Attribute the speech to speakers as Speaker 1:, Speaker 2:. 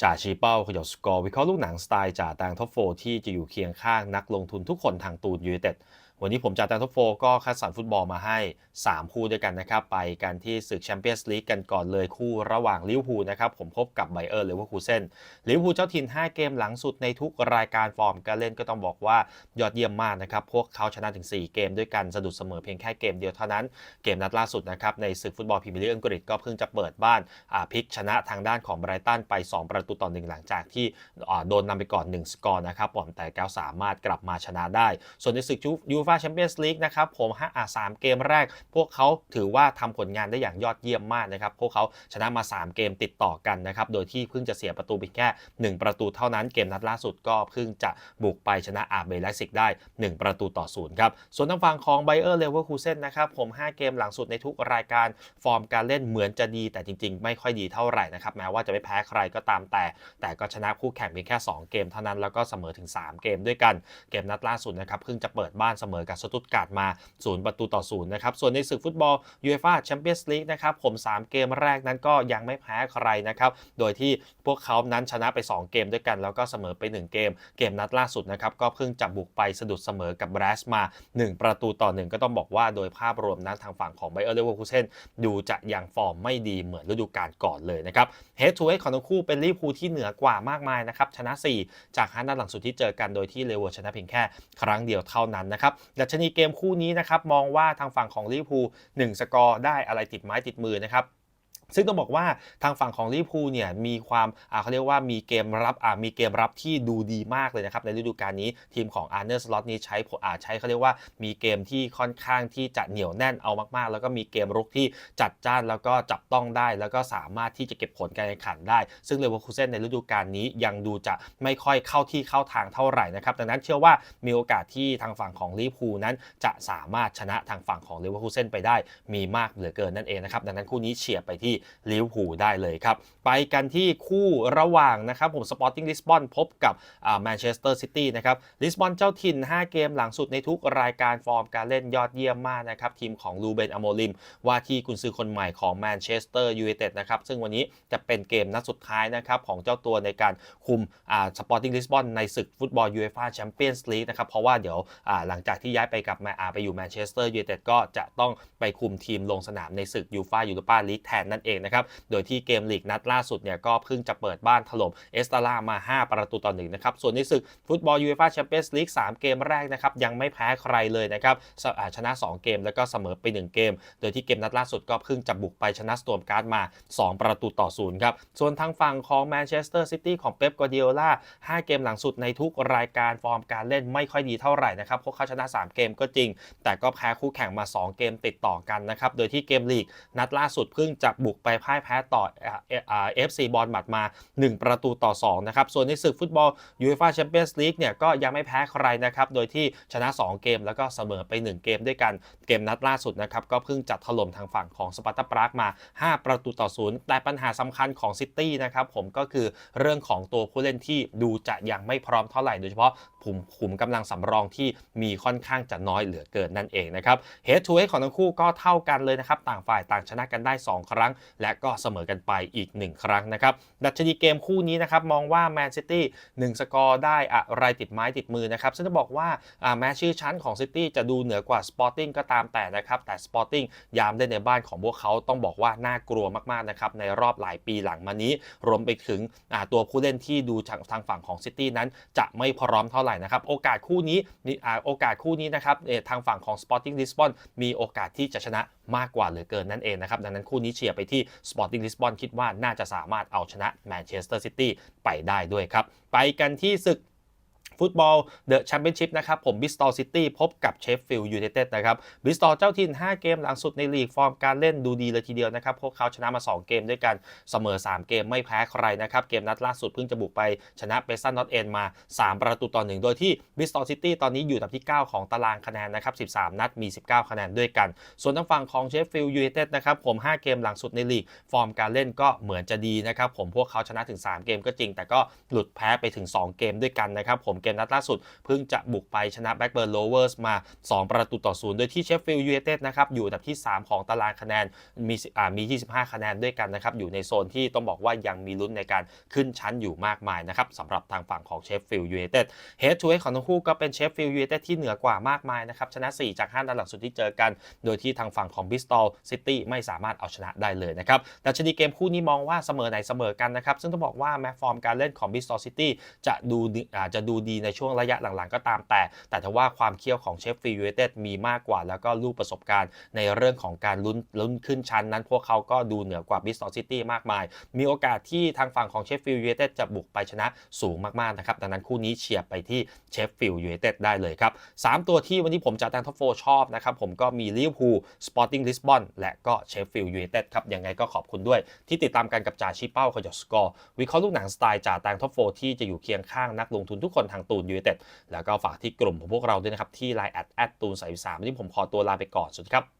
Speaker 1: จ่าชี้เป้าขยบสกอร์วิเคราะห์ลูกหนังสไตล์จ่าแตงท็อปโฟที่จะอยู่เคียงข้างนักลงทุนทุกคนทางตูนยูไนเต็ด วันนี้ผมจ่าแตงท็อปโฟก็คัดสรรฟุตบอลมาให้ 3 คู่ด้วยกันนะครับ ไปกันที่ศึกแชมเปี้ยนส์ลีกกันก่อนเลยคู่ระหว่างลิเวอร์พูลนะครับ ผมพบกับไบเออร์เลเวอร์คูเซนลิเวอร์พูลเจ้าถิ่น 5 เกมหลังสุดในทุกรายการฟอร์มการเล่นก็ต้องบอกว่ายอดเยี่ยมมากนะครับ พวกเขาชนะถึง 4 เกมด้วยกันสะดุดเสมอเพียงแค่เกมเดียวเท่านั้น เกมนัดล่าสุดนะครับในศึกฟุตบอลพรีเมียร์ลีกอังกฤษก็เพิ่งจะเปิดบ้านอาพลิกชนะทางด้านของไบรตันไป 2 ประตูต่อหนึ่งหลังจากที่โดนนำไปก่อน1สกอร์นะครับผมแต่แก้วสามารถกลับมาชนะได้ ส่วนในศึกยูฟาแชมเปี้ยนส์ลีกนะครับผมห้าสามเกมแรก พวกเขาถือว่าทำผลงานได้อย่างยอดเยี่ยมมากนะครับพวกเขาชนะมา 3 เกมติดต่อกันนะครับโดยที่เพิ่งจะเสียประตูเพียงแค่ 1 ประตูเท่านั้นเกมนัดล่าสุดก็เพิ่งจะบุกไปชนะอาร์เบลซิกได้ 1 ประตูต่อศูนย์ครับส่วนทางฝั่งของไบเออร์เลเวอร์คูเซนนะครับผม 5 เกมหลังสุดในทุกรายการฟอร์มการเล่นเหมือนจะดีแต่จริง ๆ ไม่ค่อยดีเท่าไหร่นะครับแม้ว่าจะไม่แพ้ใครก็ตามแต่ แต่ก็ชนะคู่แข่งเพียงแค่ 2 เกมเท่านั้นแล้วก็เสมอถึง 3 เกมด้วยกันเกมนัดล่าสุดนะครับเพิ่งจะเปิดบ้านเสมอกับสตุตการ์ดมา 0 ประตูต่อศูนย์นะครับ ส่วนในศึกฟุตบอลยูเอฟ่าแชมเปี้ยนส์ลีกนะครับ ผม 3 เกมแรกนั้นก็ยังไม่แพ้ใครนะครับ โดยที่พวกเขานั้นชนะไป 2 เกมด้วยกัน แล้วก็เสมอไป 1 เกม เกมนัดล่าสุดนะครับ ก็เพิ่งจะบุกไปสะดุดเสมอกับแบรสมา 1 ประตูต่อ 1 ก็ต้องบอกว่าโดยภาพรวมนั้นทางฝั่งของไบเออร์เลเวอร์คูเซนดูจะยังฟอร์มไม่ดีเหมือนฤดูกาลก่อนเลยนะครับเฮดทูเฮดของทั้งคู่เป็นลิเวอร์พูลที่เหนือกว่ามากมายนะครับชนะ 4 จาก5นัดหลังสุดที่เจอกันโดยที่เลเวอร์ชนะเพียงแค่ครั้งเดียวเท่านั้นนะครับดัชนีเกมคู่นี้นะครับมองว่าทางฝั่งของลิเวอร์พูล1สกอร์ได้อะไรติดไม้ติดมือนะครับ ซึ่งต้องบอกว่าทางฝั่งของลิเวอร์พูลเนี่ยมีความเขาเรียกว่ามีเกมรับมีเกมรับที่ดูดีมากเลยนะครับในฤดูกาลนี้ทีมของอาร์เนอร์สล็อตนี้ใช้ผลอาใช้เขาเรียกว่ามีเกมที่ค่อนข้างที่จะเหนียวแน่นเอามากๆ แล้วก็มีเกมรุกที่จัดจ้านแล้วก็จับต้องได้ แล้วก็สามารถที่จะเก็บผลการแข่งขันได้ ซึ่งเลเวอร์คูเซนในฤดูกาลนี้ยังดูจะไม่ค่อยเข้าที่เข้าทางเท่าไหร่นะครับดังนั้นเชื่อว่ามีโอกาสที่ทางฝั่งของลิเวอร์พูลนั้น จะสามารถชนะทางฝั่งของเลเวอร์คูเซนไปได้มีมากเหลือเกินนั่นเองนะครับดังนั้นคู่นี้เฉียบไปที่ลิเวอร์พูลได้เลยครับ ไปกันที่คู่ระหว่างนะครับผมสปอร์ติ้งลิสบอนพบกับแมนเชสเตอร์ซิตี้นะครับลิสบอนเจ้าถิ่น 5 เกมหลังสุดในทุกรายการฟอร์มการเล่นยอดเยี่ยมมากนะครับทีมของลูเบนอโมลิม ว่าที่กุนซือคนใหม่ของแมนเชสเตอร์ยูไนเต็ดนะครับซึ่งวันนี้จะเป็นเกมนัดสุดท้ายนะครับของเจ้าตัวในการคุมสปอร์ติ้งลิสบอนในศึกฟุตบอลยูเอฟ่าแชมเปี้ยนส์ลีกนะครับเพราะว่าเดี๋ยวหลังจากที่ย้ายไปกับแมอาไปอยู่แมนเชสเตอร์ยูไนเต็ดก็จะต้องไปคุมทีมลงสนามในศึกยูฟ่ายูโรปาลีกแทนนั่นเองนะครับ โดยที่เกมลีกนัดล่าสุดเนี่ยก็เพิ่งจะเปิดบ้านถล่มเอสตาลามา 5 ประตูต่อหนึ่งนะครับ ส่วนในศึกฟุตบอลยูเอฟ่าแชมเปี้ยนส์ลีก3เกมแรกนะครับยังไม่แพ้ใครเลยนะครับชนะ 2 เกมแล้วก็เสมอไป 1 เกม โดยที่เกมนัดล่าสุดก็เพิ่งจะบุกไปชนะสโตมการ์ดมา 2 ประตูต่อศูนย์ครับ ส่วนทางฝั่งของแมนเชสเตอร์ซิตี้ของเป๊ปกวาร์ดิโอลา5เกมหลังสุดในทุกรายการฟอร์มการเล่นไม่ค่อยดีเท่าไหร่นะครับพวกเขาชนะ 3 เกมก็จริง แต่ก็แพ้คู่แข่งมา 2 เกมติดต่อกันนะครับโดยที่เกมลีกนัดล่าสุดเพิ่งจะบุกไปพ่ายแพ้ต่อเอฟซีบอลมัดมา 1 ประตูต่อ2นะครับส่วนในศึกฟุตบอลยูเอฟ่าแชมเปี้ยนส์ลีกเนี่ยก็ยังไม่แพ้ใครนะครับโดยที่ชนะ 2 เกมแล้วก็เสมอไป 1 เกมด้วยกันเกมนัดล่าสุดนะครับก็เพิ่งจัดถล่มทางฝั่งของสปาร์ตาปรากมา 5 ประตูต่อ0แต่ปัญหาสำคัญของซิตี้นะครับผมก็คือเรื่องของตัวผู้เล่นที่ดูจะยังไม่พร้อมเท่าไหร่โดยเฉพาะขุมขุมกำลังสำรองที่มีค่อนข้างจะน้อยเหลือเกินนั่นเองนะครับเฮดทูเฮดของทั้งคู่ก็เท่ากันเลยนะครับ ต่างฝ่ายต่างชนะกันได้ 2 ครั้งและก็เสมอกันไปอีก 1 ครั้งนะครับ ดัชนีเกมคู่นี้นะครับมองว่าแมนซิตี้1สกอร์ได้อะไรติดไม้ติดมือนะครับซึ่งจะบอกว่าแม้ชื่อชั้นของซิตี้จะดูเหนือกว่าสปอร์ติ้งก็ตามแต่นะครับแต่สปอร์ติ้งยามได้ในบ้านของพวกเขาต้องบอกว่าน่ากลัวมากๆนะครับในรอบหลายปีหลังมานี้ รวมไปถึงตัวผู้เล่นที่ดูทางฝั่งของซิตี้นั้น จะไม่พร้อมเท่าไหร่นะครับโอกาสคู่นี้โอกาสคู่นี้นะครับทางฝั่งของ Sporting Lisbon มีโอกาสที่จะชนะ มากกว่าเหลือเกินนั่นเองนะครับ ดังนั้นคู่นี้เชียร์ไปที่ Sporting Lisbon คิดว่าน่าจะสามารถเอาชนะแมนเชสเตอร์ซิตี้ไปได้ด้วยครับ ไปกันที่ศึก ฟุตบอลเดอะแชมเปี้ยนชิพนะครับผมบิสตอลซิตี้พบกับเชฟฟิลด์ยูไนเต็ดนะครับบิสตอลเจ้าถิ่น 5 เกมหลังสุดในลีกฟอร์มการเล่นดูดีเลยทีเดียวนะครับพวกเขาชนะมา 2 เกมด้วยกันเสมอ 3 เกมไม่แพ้ใครนะครับเกมนัดล่าสุดเพิ่งจะบุกไปชนะเบสันนอตเอ็นมา 3 ประตูต่อหนึ่งโดยที่บิสตอลซิตี้ตอนนี้อยู่อันดับที่ 9 ของตารางคะแนนนะครับ13 นัดมี 19 คะแนนด้วยกัน ส่วนทางฝั่งของเชฟฟิลด์ยูไนเต็ดนะครับผม 5 เกมหลังสุดในลีกฟอร์มการเล่นก็เหมือนจะดีนะครับผมพวกเขาชนะถึง 3 เกมก็จริง แต่ก็หลุดแพ้ไปถึง 2 เกมด้วยกันนะครับผมเกมนัดล่าสุด เพิ่งจะบุกไปชนะแบ็กเบิร์นโลเวอร์สมา 2 ประตูต่อศูนย์โดยที่เชฟฟิลด์ยูไนเต็ดนะครับอยู่อันดับที่ 3 ของตารางคะแนนมีอ่ามี 25 คะแนนด้วยกันนะครับอยู่ในโซนที่ต้องบอกว่ายังมีลุ้นในการขึ้นชั้นอยู่มากมายนะครับสำหรับทางฝั่งของเชฟฟิลด์ยูไนเต็ดเฮดทูเฮดของทั้งคู่ก็เป็นเชฟฟิลด์ยูไนเต็ดที่เหนือกว่ามากมายนะครับชนะ 4 จาก5นัดหลังสุดที่เจอกัน โดยที่ทางฝั่งของบิสตอลซิตี้ไม่สามารถเอาชนะได้เลยนะครับดัชนีเกมคู่นี้มองว่าเสมอไหนเสมอกันนะครับซึ่งต้องบอกว่าแม้ฟอร์มการเล่นของบิสตอลซิตี้จะดูอาจจะดูดีในช่วงระยะหลังๆ ก็ตามแต่ แต่ถ้าว่าความเคี่ยวของเชฟฟิลด์ยูไนเต็ดมีมากกว่า แล้วก็ลูกประสบการณ์ในเรื่องของการลุ้นลุ้นขึ้นชั้นนั้น พวกเขาก็ดูเหนือกว่าบิสตอลซิตี้มากมาย มีโอกาสที่ทางฝั่งของเชฟฟิลด์ยูไนเต็ดจะบุกไปชนะสูงมากๆนะครับดังนั้นคู่นี้เฉียบไปที่เชฟฟิลด์ยูไนเต็ดได้เลยครับสามตัวที่วันนี้ผมจะแตงท็อปโฟชอบนะครับผมก็มีลิเวอร์พูลสปอร์ติ้งลิสบอนและก็เชฟฟิลด์ยูไนเต็ดครับยังไงก็ขอบคุณด้วย ที่ติดตามกันกับจ่าชีเป้าขยสกอร์วิเคราะห์ลูกหนังสไตล์จ่าแตงท็อปโฟที่จะอยู่เคียงข้างนักลงทุนทุกคนทางตูนยูเนเต็ดแล้วก็ฝากที่กลุ่มของพวกเราด้วยนะครับที่ไลน์แอดแอดตูนสายสามที่ผมขอตัวลาไปก่อนสวัสดีครับ